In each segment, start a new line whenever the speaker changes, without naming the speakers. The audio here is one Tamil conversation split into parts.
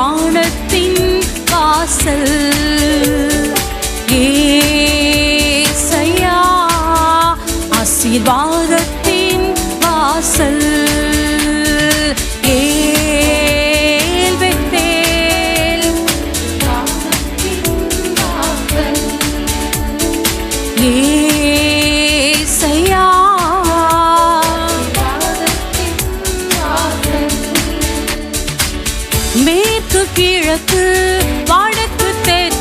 வானத்தின் காசல். ஏ மேற்கு கிழக்கு வடக்கு தெற்கு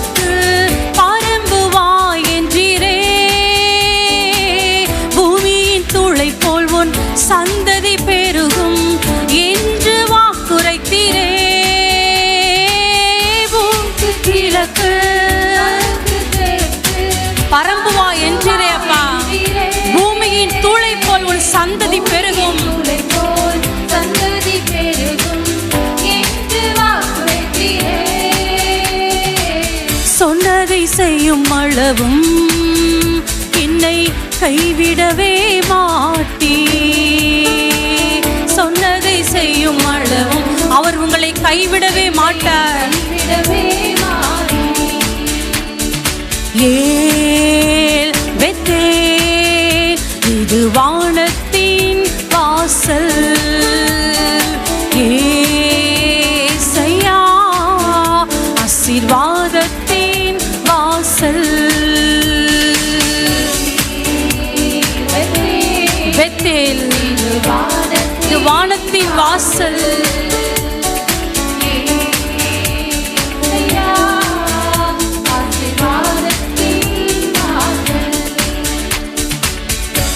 செய்யும் அளவும் என்னை கைவிடவே மாட்டீ. சொன்னதை செய்யும் அளவும் அவர் உங்களை கைவிடவே மாட்டார்.
விடவே
வாசல்.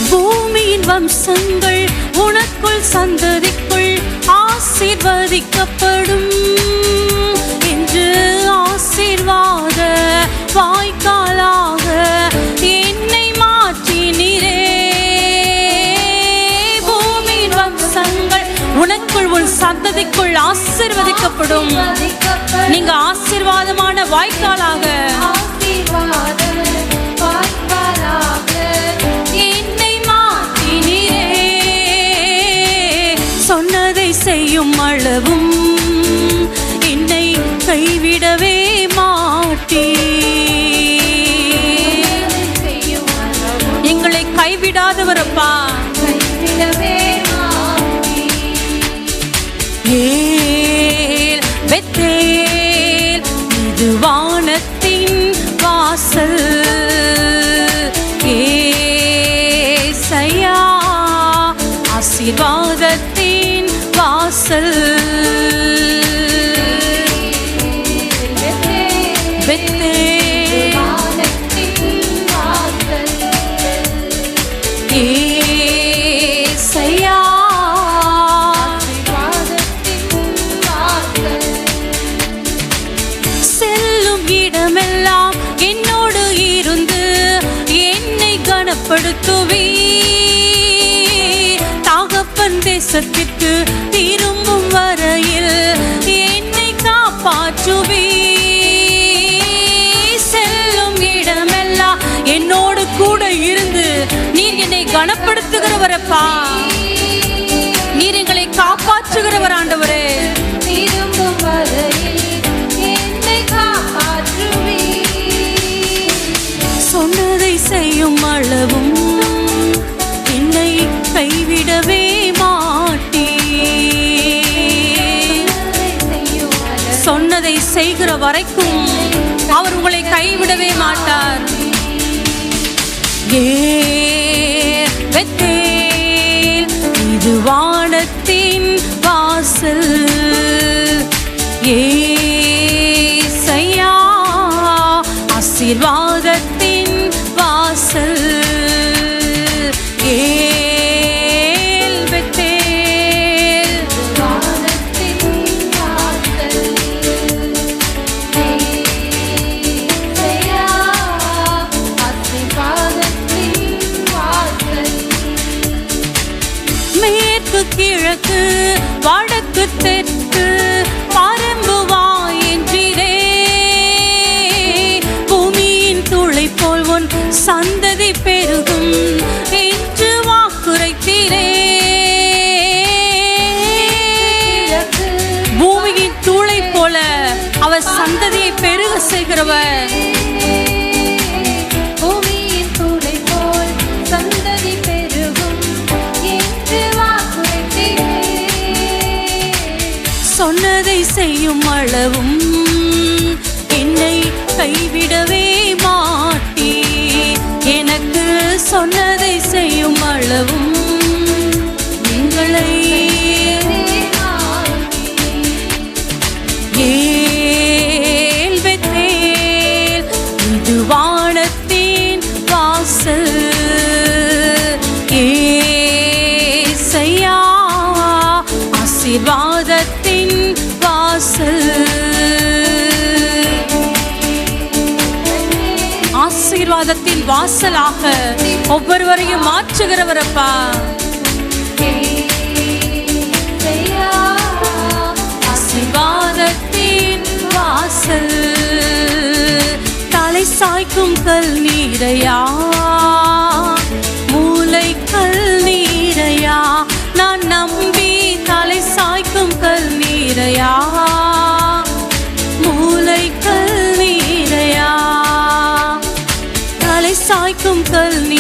பூமியின் வம்சங்கள் உனக்குள் சந்ததிக்குள் ஆசீர்வதிக்கப்படும். என்று ஆசீர்வாத உனக்குள் உன் சந்ததிக்குள் ஆசிர்வதிக்கப்படும். நீங்க ஆசீர்வாதமான வாய்க்காலாக. என்னை மாற்றினீரே சொன்னதை செய்யும் அளவும் என்னை கைவிடவே மாட்டீ எங்களை கைவிடாதவரப்பா ஆசீர்வாதத்தின் தேசத்திற்கு திரும்பும் வரையில் என்னை காப்பாற்றுவி செல்லும் இடமெல்லாம் என்னோடு கூட இருந்து நீர் என்னை கனப்படுத்துகிறவரப்பா. நீர் எங்களை காப்பாற்றுகிறவர் ஆண்டவரே.
திரும்பும் வரையில்
சொன்னதை செய்யும் அளவும் வரைக்கும் அவர் உங்களை கைவிடவே மாட்டார்.
ஏ
இதுவா கிழக்கு வடக்கு தெற்கு பரம்பு வா பூமியின் துளை போல் உன் சந்ததி செய்யும் அளவும் என்னை கைவிடவே மாட்டி எனக்கு சொன்னதை செய்யும் அளவும் ஆசீர்வாதத்தின் வாசலாக ஒவ்வொருவரையும் மாற்றுகிறவரப்பா ஆசீர்வாதத்தின் வாசல் தலை சாய்க்கும் கல் நீரையா? மூளை கல்
நீரையா?
நான் நம்பி தலை சாய்க்கும் கல் நீரையா? காய்க்கும் கல்வி